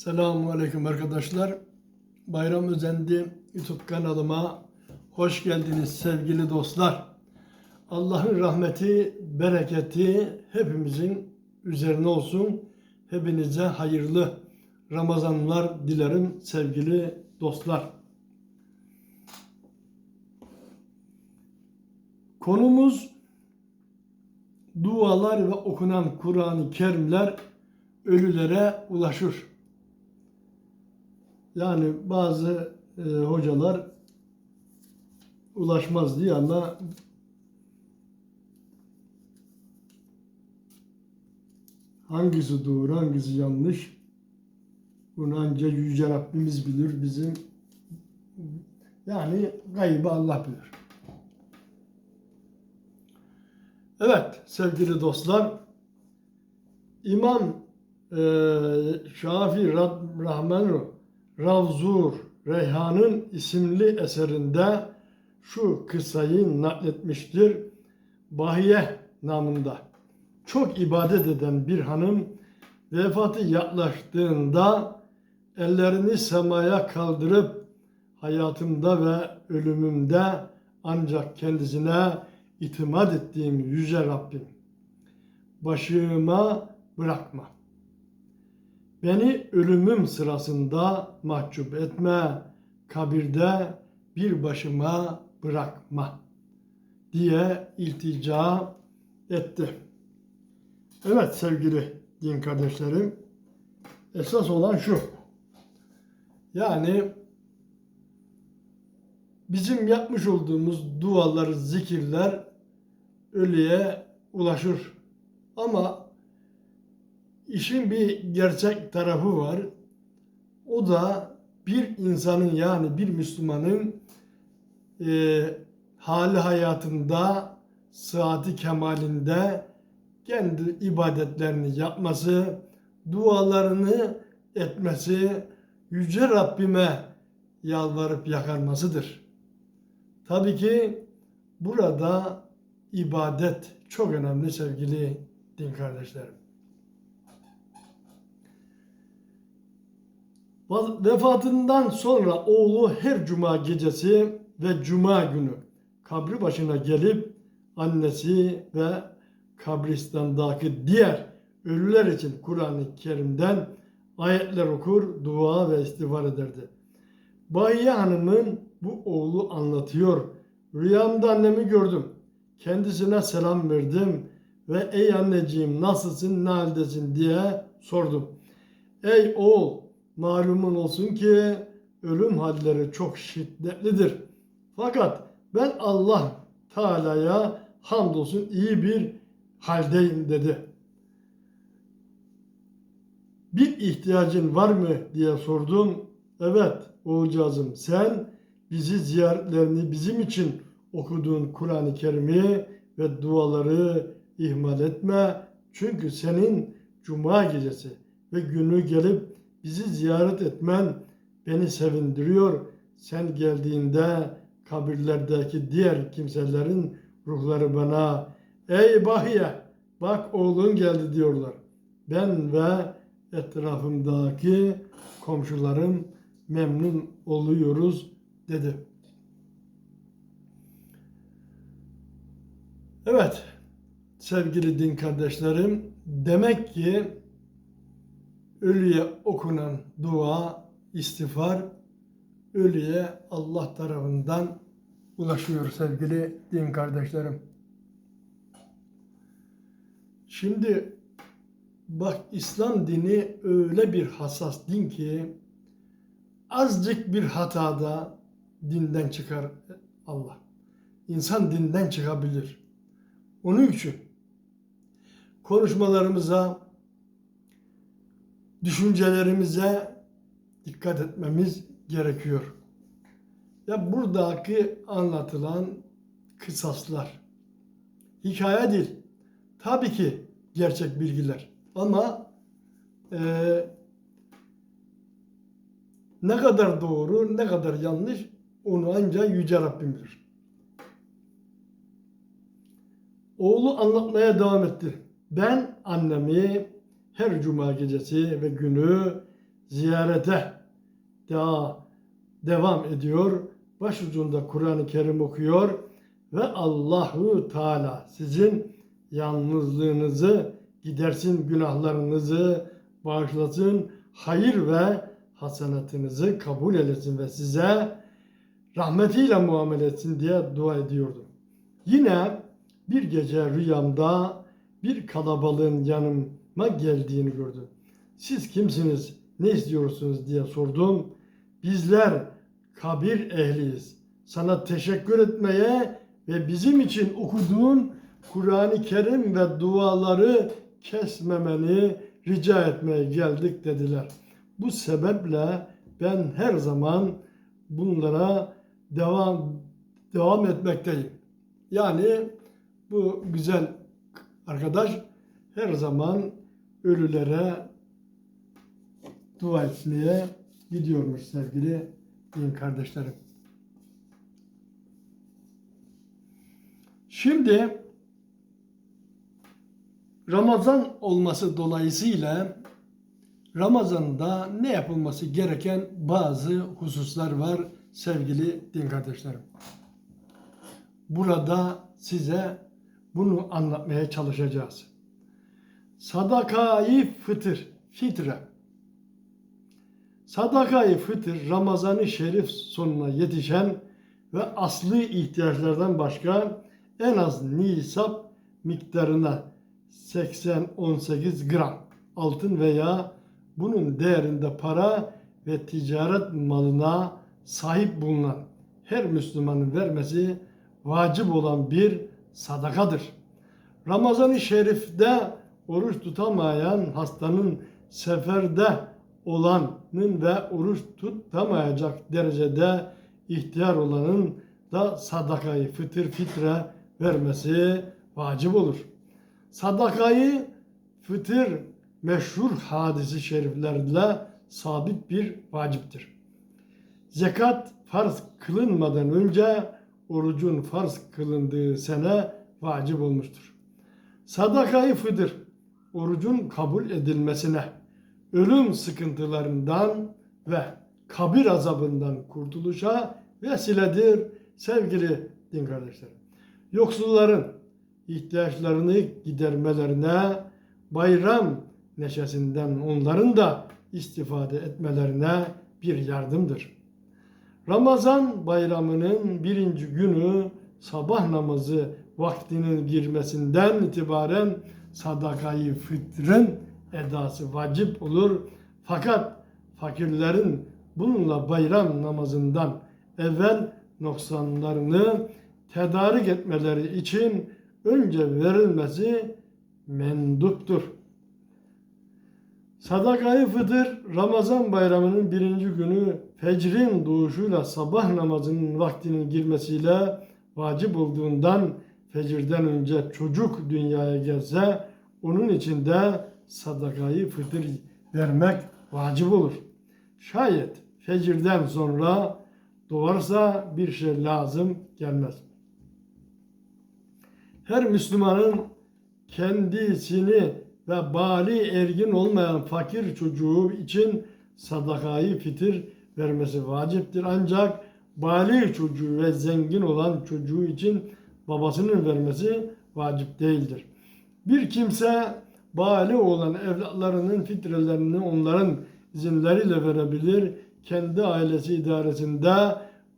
Selamun Aleyküm arkadaşlar. Bayram Özendi YouTube kanalıma hoş geldiniz sevgili dostlar. Allah'ın rahmeti, bereketi hepimizin üzerine olsun. Hepinize hayırlı Ramazanlar dilerim sevgili dostlar. Konumuz dualar ve okunan Kur'an-ı Kerimler ölülere ulaşır. Yani bazı e, hocalar ulaşmaz diye ama hangisi doğru hangisi yanlış bunu ancak Yüce Rabbimiz bilir bizim yani gaybı Allah bilir. Evet sevgili dostlar İmam e, Şafii Rahman Ravzur Reyhan'ın isimli eserinde şu kıssayı nakletmiştir. Bahiye namında çok ibadet eden bir hanım vefatı yaklaştığında ellerini semaya kaldırıp hayatımda ve ölümümde ancak kendisine itimat ettiğim yüce Rabbim başıma bırakma. Beni ölümüm sırasında mahcup etme, kabirde bir başıma bırakma diye iltica etti. Evet sevgili din kardeşlerim, esas olan şu. Yani bizim yapmış olduğumuz dualar, zikirler ölüye ulaşır. Ama işin bir gerçek tarafı var. O da bir insanın yani bir Müslümanın e, hali hayatında, sıhhati kemalinde kendi ibadetlerini yapması, dualarını etmesi, Yüce Rabbime yalvarıp yakarmasıdır. Tabii ki burada ibadet çok önemli sevgili din kardeşlerim. Vefatından sonra oğlu her cuma gecesi ve cuma günü kabri başına gelip annesi ve kabristandaki diğer ölüler için Kur'an-ı Kerim'den ayetler okur, dua ve istiğfar ederdi. Bahiye Hanım'ın bu oğlu anlatıyor. Rüyamda annemi gördüm. Kendisine selam verdim ve ey anneciğim nasılsın, ne haldesin diye sordum. Ey oğul malumun olsun ki ölüm halleri çok şiddetlidir. Fakat ben Allah Teala'ya hamdolsun iyi bir haldeyim dedi. Bir ihtiyacın var mı diye sordum. Evet oğulcağızım sen bizi ziyaretlerini bizim için okuduğun Kur'an-ı Kerim'i ve duaları ihmal etme. Çünkü senin cuma gecesi ve günü gelip bizi ziyaret etmen beni sevindiriyor. Sen geldiğinde kabirlerdeki diğer kimselerin ruhları bana ey Bahiye bak oğlun geldi diyorlar. Ben ve etrafımdaki komşularım memnun oluyoruz dedi. Evet sevgili din kardeşlerim demek ki ölüye okunan dua, istiğfar ölüye Allah tarafından ulaşıyor sevgili din kardeşlerim. Şimdi bak İslam dini öyle bir hassas din ki azıcık bir hatada dinden çıkar Allah. İnsan dinden çıkabilir. Onun için konuşmalarımıza, düşüncelerimize dikkat etmemiz gerekiyor. Ya buradaki anlatılan kısaslar hikaye değil. Tabii ki gerçek bilgiler ama e, ne kadar doğru ne kadar yanlış onu ancak Yüce Rabbim bilir. Oğlu anlatmaya devam etti. Ben annemi her cuma gecesi ve günü ziyarete daha devam ediyor. Başucunda Kur'an-ı Kerim okuyor ve Allahu Teala sizin yalnızlığınızı gidersin, günahlarınızı bağışlasın, hayır ve hasenatınızı kabul eylesin ve size rahmetiyle muamele etsin diye dua ediyordum. Yine bir gece rüyamda bir kalabalığın yanıma geldiğini gördüm. Siz kimsiniz, ne istiyorsunuz diye sordum. Bizler kabir ehliyiz. Sana teşekkür etmeye ve bizim için okuduğun Kur'an-ı Kerim ve duaları kesmemeni rica etmeye geldik dediler. Bu sebeple ben her zaman bunlara devam devam etmekteyim. Yani bu güzel arkadaş her zaman ölülere dua etmeye gidiyormuş sevgili din kardeşlerim. Şimdi Ramazan olması dolayısıyla Ramazan'da ne yapılması gereken bazı hususlar var sevgili din kardeşlerim. Burada size bunu anlatmaya çalışacağız. Sadakayı fıtır, fitre. Sadakayı fıtır Ramazan-ı Şerif sonuna yetişen ve aslı ihtiyaçlardan başka en az nisap miktarına 80-18 gram altın veya bunun değerinde para ve ticaret malına sahip bulunan her Müslümanın vermesi vacip olan bir sadakadır. Ramazan-ı Şerif'te oruç tutamayan hastanın seferde olanın ve oruç tutamayacak derecede ihtiyar olanın da sadakayı fıtır fitre vermesi vacip olur. Sadakayı fıtır meşhur hadisi şeriflerle sabit bir vaciptir. Zekat farz kılınmadan önce orucun farz kılındığı sene vacip olmuştur. Sadakayı fıdır orucun kabul edilmesine, ölüm sıkıntılarından ve kabir azabından kurtuluşa vesiledir sevgili din kardeşlerim. Yoksulların ihtiyaçlarını gidermelerine, bayram neşesinden onların da istifade etmelerine bir yardımdır. Ramazan bayramının birinci günü sabah namazı vaktinin girmesinden itibaren sadakayı fıtrın edası vacip olur. Fakat fakirlerin bununla bayram namazından evvel noksanlarını tedarik etmeleri için önce verilmesi menduptur. Sadakayı fıtır Ramazan bayramının birinci günü fecrin doğuşuyla sabah namazının vaktinin girmesiyle vacip olduğundan fecirden önce çocuk dünyaya gelse onun için de sadakayı fıtır vermek vacip olur. Şayet fecirden sonra doğarsa bir şey lazım gelmez. Her Müslümanın kendisini ve bali ergin olmayan fakir çocuğu için sadakayı fitir vermesi vaciptir. Ancak bali çocuğu ve zengin olan çocuğu için babasının vermesi vacip değildir. Bir kimse bali olan evlatlarının fitrelerini onların izinleriyle verebilir. Kendi ailesi idaresinde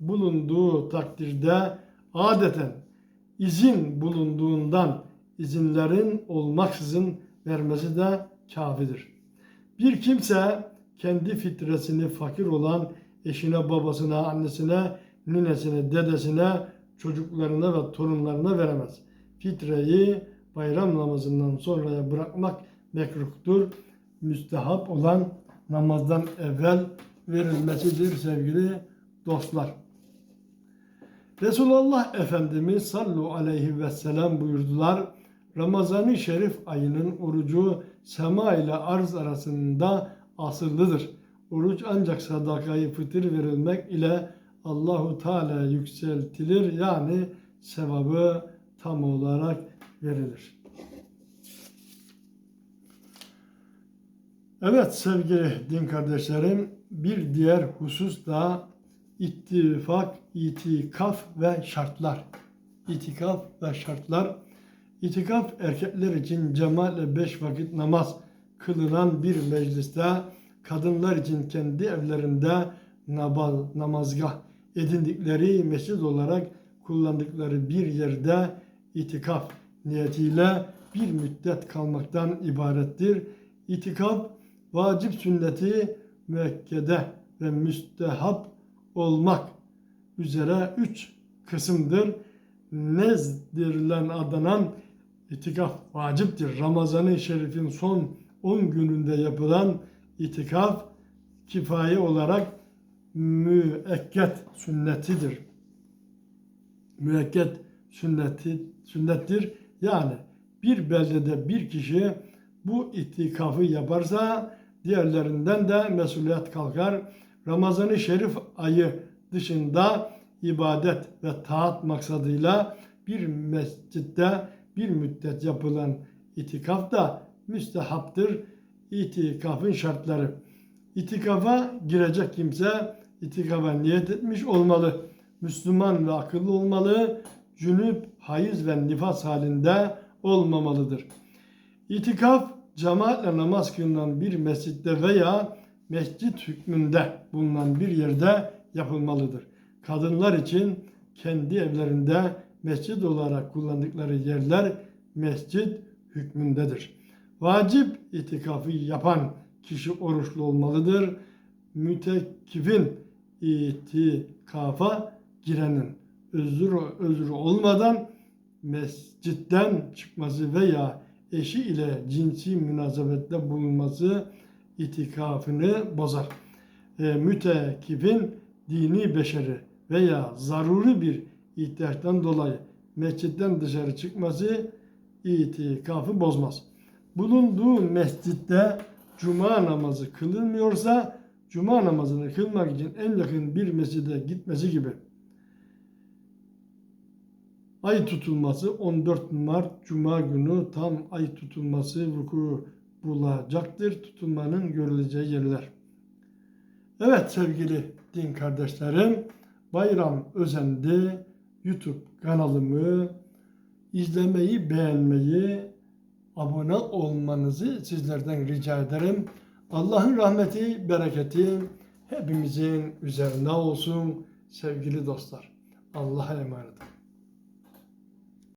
bulunduğu takdirde adeten izin bulunduğundan izinlerin olmaksızın vermesi de kafidir. Bir kimse kendi fitresini fakir olan eşine, babasına, annesine, ninesine, dedesine, çocuklarına ve torunlarına veremez. Fitreyi bayram namazından sonraya bırakmak mekruhtur. Müstehap olan namazdan evvel verilmesidir sevgili dostlar. Resulullah Efendimiz sallu aleyhi ve sellem buyurdular. Ramazan-ı Şerif ayının orucu sema ile arz arasında asıllıdır. Oruç ancak sadakayı fıtır verilmek ile Allahu Teala yükseltilir yani sevabı tam olarak verilir. Evet sevgili din kardeşlerim bir diğer husus da ittifak, itikaf ve şartlar. İtikaf ve şartlar. İtikaf erkekler için cemaatle beş vakit namaz kılınan bir mecliste, kadınlar için kendi evlerinde nabaz, namazgah edindikleri mescid olarak kullandıkları bir yerde itikaf niyetiyle bir müddet kalmaktan ibarettir. İtikaf vacip sünneti müekkede ve müstehap olmak üzere üç kısımdır. Nezdirilen adanan itikaf vaciptir. Ramazan-ı Şerif'in son 10 gününde yapılan itikaf kifaye olarak müekket sünnetidir. Müekket sünneti sünnettir. Yani bir beldede bir kişi bu itikafı yaparsa diğerlerinden de mesuliyet kalkar. Ramazan-ı Şerif ayı dışında ibadet ve taat maksadıyla bir mescitte bir müddet yapılan itikaf da müstehaptır. İtikafın şartları. İtikafa girecek kimse itikafa niyet etmiş olmalı. Müslüman ve akıllı olmalı. Cünüp, hayız ve nifas halinde olmamalıdır. İtikaf cemaatle namaz kılınan bir mescitte veya mescit hükmünde bulunan bir yerde yapılmalıdır. Kadınlar için kendi evlerinde mescid olarak kullandıkları yerler mescit hükmündedir. Vacip itikafı yapan kişi oruçlu olmalıdır. Mütekkifin itikafa girenin özür özrü olmadan mescitten çıkması veya eşi ile cinsi münasebette bulunması itikafını bozar. E, mütekifin dini beşeri veya zaruri bir ihtiyaçtan dolayı mescitten dışarı çıkması itikafı bozmaz. Bulunduğu mescitte cuma namazı kılınmıyorsa cuma namazını kılmak için en yakın bir mescide gitmesi gibi ay tutulması 14 Mart Cuma günü tam ay tutulması vuku bulacaktır. Tutulmanın görüleceği yerler. Evet sevgili din kardeşlerim, bayram özendi. YouTube kanalımı izlemeyi, beğenmeyi, abone olmanızı sizlerden rica ederim. Allah'ın rahmeti, bereketi hepimizin üzerine olsun sevgili dostlar. Allah'a emanet olun.